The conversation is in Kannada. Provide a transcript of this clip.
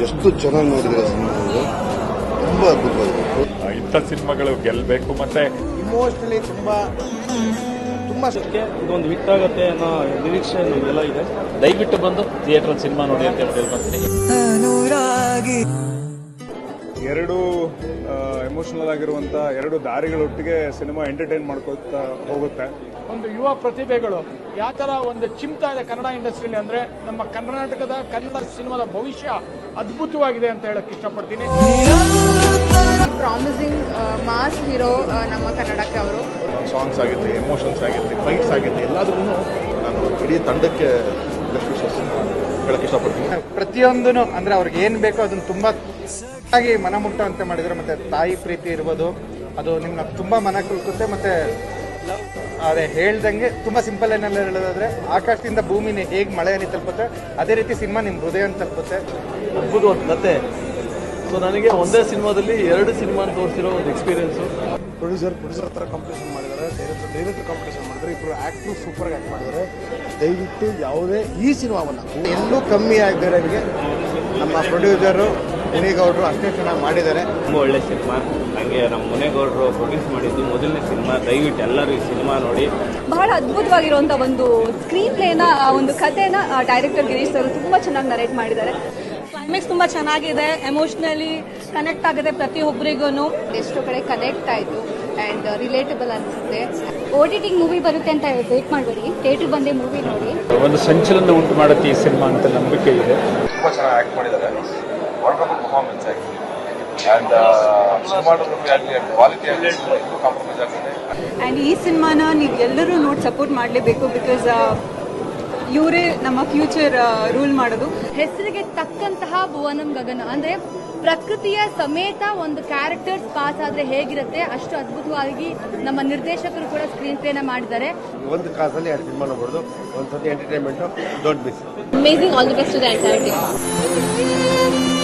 ಎಷ್ಟು ಚೆನ್ನಾಗಿ ನೋಡಿದ್ರೆ ಸಿನಿಮಾ ತುಂಬ ಅದ್ಭುತವಾಗಿದೆ ಇಂಥ ಸಿನಿಮಾಗಳು ಗೆಲ್ಲಬೇಕು ಮತ್ತೆ ಇಮೋಷನಲಿ ತುಂಬಾ ತುಂಬಾ ಇದೊಂದು ಹಿಟ್ ಆಗುತ್ತೆ ಅನ್ನೋ ನಿರೀಕ್ಷೆ ಎಲ್ಲ ಇದೆ. ದಯವಿಟ್ಟು ಬಂದು ಥಿಯೇಟರ್ ಸಿನಿಮಾ ನೋಡಿ ಅಂತ ಹೇಳ್ಕೊಂತೀನಿ ಎರಡು ಎಮೋಷನಲ್ ಆಗಿರುವಂತ ಎರಡು ದಾರಿಗಳೊಟ್ಟಿಗೆ ಸಿನಿಮಾ ಎಂಟರ್ಟೈನ್ ಮಾಡ್ಕೊತಾ ಹೋಗುತ್ತೆ. ಒಂದು ಯುವ ಪ್ರತಿಭೆಗಳು. ಯಾವ ಥರ ಒಂದು ಚಿಮ್ತಾ ಇದೆ ಕನ್ನಡ ಇಂಡಸ್ಟ್ರಿಲಿ ಅಂದ್ರೆ ನಮ್ಮ ಕರ್ನಾಟಕದ ಕನ್ನಡ ಸಿನಿಮಾದ ಭವಿಷ್ಯ ಅದ್ಭುತವಾಗಿದೆ ಅಂತ ಹೇಳಕ್ಕೆ ಇಷ್ಟಪಡ್ತೀನಿ. ಪ್ರಾಮಿಸಿಂಗ್ ಮಾಸ್ ಹೀರೋ ನಮ್ಮ ಕನ್ನಡಕ್ಕೆ ಅವರು. ಸಾಂಗ್ಸ್ ಆಗಿರಲಿ ಎಮೋಷನ್ಸ್ ಆಗಿರಲಿ ಫೈಟ್ಸ್ ಆಗಿರಲಿ ಎಲ್ಲಾದ್ರೂ ನಾನು ಇಡೀ ತಂಡಕ್ಕೆ ಹೇಳಕ್ಕೆ ಇಷ್ಟಪಡ್ತೀನಿ. ಪ್ರತಿಯೊಂದು ಅಂದ್ರೆ ಅವ್ರಿಗೆ ಏನ್ ಬೇಕೋ ಅದನ್ನ ತುಂಬಾ ಆಗಿ ಮನ ಮುಟ್ಟುವಂತೆ ಮಾಡಿದ್ರೆ ಮತ್ತೆ ತಾಯಿ ಪ್ರೀತಿ ಇರ್ಬೋದು. ಅದು ನಿಮ್ಮನ್ನ ತುಂಬಾ ಮನ ಕುಲ್ಕುತ್ತೆ ಮತ್ತೆ ಅದೇ ಹೇಳ್ದಂಗೆ ತುಂಬಾ ಸಿಂಪಲ್ ಏನೆಲ್ಲ ಹೇಳೋದಾದ್ರೆ ಆಕಾಶದಿಂದ ಭೂಮಿನ ಹೇಗೆ ಮಳೆ ಅನಿ ತಲುಪುತ್ತೆ ಅದೇ ರೀತಿ ಸಿನಿಮಾ ನಿಮ್ಮ ಹೃದಯ ತಲುಪುತ್ತೆ. ಅದ್ಭುತವಾದ ಕತೆ. ಸೊ ನನಗೆ ಒಂದೇ ಸಿನಿಮಾದಲ್ಲಿ ಎರಡು ಸಿನಿಮಾ ತೋರಿಸಿರೋ ಒಂದು ಎಕ್ಸ್ಪೀರಿಯನ್ಸು ಪ್ರೊಡ್ಯೂಸರ್ ಪ್ರೊಡ್ಯೂಸರ್ ತರ ಕಾಂಪಿಟೇಷನ್ ಮಾಡಿದ್ದಾರೆ ಡೈರೆಕ್ಟರ್ ಡೈರೆಕ್ಟರ್ ಕಾಂಪಿಟೇಷನ್ ಮಾಡಿದ್ದಾರೆ ಇಬ್ಬರು ಆ್ಯಕ್ಟ್ರು ಸೂಪರ್ ಆಗಿ ಆಕ್ಟ್ ಮಾಡಿದ್ದಾರೆ. ದಯವಿಟ್ಟು ಯಾವುದೇ ಈ ಸಿನಿಮಾವನ್ನು ಎಲ್ಲೂ ಕಮ್ಮಿ ಆಗಿರೋರಿಗೆ ನಮ್ಮ ಪ್ರೊಡ್ಯೂಸರು ಮುನಿಗೌಡರು ಅಷ್ಟೇ ಚೆನ್ನಾಗಿ ಮಾಡಿದ್ದಾರೆ. ತುಂಬ ಒಳ್ಳೆ ಸಿನಿಮಾ. ಹಂಗೆ ನಮ್ಮ ಮುನೇಗೌಡರು ಪ್ರೊಡ್ಯೂಸ್ ಮಾಡಿದ್ದು ಮೊದಲನೇ ಸಿನಿಮಾ. ದಯವಿಟ್ಟು ಎಲ್ಲರೂ ಈ ಸಿನಿಮಾ ನೋಡಿ. ಬಹಳ ಅದ್ಭುತವಾಗಿರುವಂತ ಒಂದು ಸ್ಕ್ರೀನ್ ಪ್ಲೇನ ಒಂದು ಕಥೆನ ಡೈರೆಕ್ಟರ್ ಗಿರೀಶ್ ಅವರು ತುಂಬಾ ಚೆನ್ನಾಗಿ ನರೇಟ್ ಮಾಡಿದ್ದಾರೆ. ಕ್ಲೈಮ್ಯಾಕ್ಸ್ ತುಂಬಾ ಚೆನ್ನಾಗಿದೆ. ಎಮೋಷನಲಿ ಕನೆಕ್ಟ್ ಆಗಿದೆ ಪ್ರತಿಯೊಬ್ಬರಿಗೂ ಎಷ್ಟೋ ಕಡೆ ಕನೆಕ್ಟ್ ಆಯಿತು ಅಂಡ್ ರಿಲೇಟಬಲ್ ಅನಿಸುತ್ತೆ. ಓ ಟಿ ಟಿ ಮೂವಿ ಬರುತ್ತೆ ಅಂತ ವೇಟ್ ಮಾಡಬೇಡಿ. ಥಿಯೇಟರ್ ಬಂದೇ ಮೂವಿ ನೋಡಿ. ಒಂದು ಸಂಚಲನ ಉಂಟು ಮಾಡುತ್ತೆ ಈ ಸಿನಿಮಾ ಅಂತ ನಂಬಿಕೆ ಇದೆ. ತುಂಬ ಚೆನ್ನಾಗಿ ಆ್ಯಕ್ಟ್ ಮಾಡಿದ್ದಾರೆ. Wonderful performance actually and cinematography ಆಗಲಿ ಕ್ವಾಲಿಟಿ ಆಗಲಿ ಇನ್ನೂ ಕಾಂಪ್ರಮೈಸ್ ಆಗ್ತದೆ ಆ್ಯಂಡ್ ಈ ಸಿನಿಮಾನ ನೀವು ಎಲ್ಲರೂ ನೋಡಿ ಸಪೋರ್ಟ್ ಮಾಡಲೇಬೇಕು ಬಿಕಾಸ್ ಇವರೇ ನಮ್ಮ ಫ್ಯೂಚರ್ ರೂಲ್ ಮಾಡೋದು. ಹೆಸರಿಗೆ ತಕ್ಕಂತಹ ಭುವನಂ ಗಗನ. ಅಂದ್ರೆ ಪ್ರಕೃತಿಯ ಸಮೇತ ಒಂದು ಕ್ಯಾರೆಕ್ಟರ್ಸ್ ಪಾಸ್ ಆದ್ರೆ ಹೇಗಿರುತ್ತೆ ಅಷ್ಟು ಅದ್ಭುತವಾಗಿ ನಮ್ಮ ನಿರ್ದೇಶಕರು ಕೂಡ ಸ್ಕ್ರೀನ್ ಪ್ಲೇನ ಮಾಡಿದ್ದಾರೆ. ಒಂದು ಕಾಸಲ್ಲಿ ಎರಡು ಸಿನಿಮಾ ನೋಡ್ಬೋದು ಒಂದು ಸತಿ entertainment don't miss amazing all the best to the entire team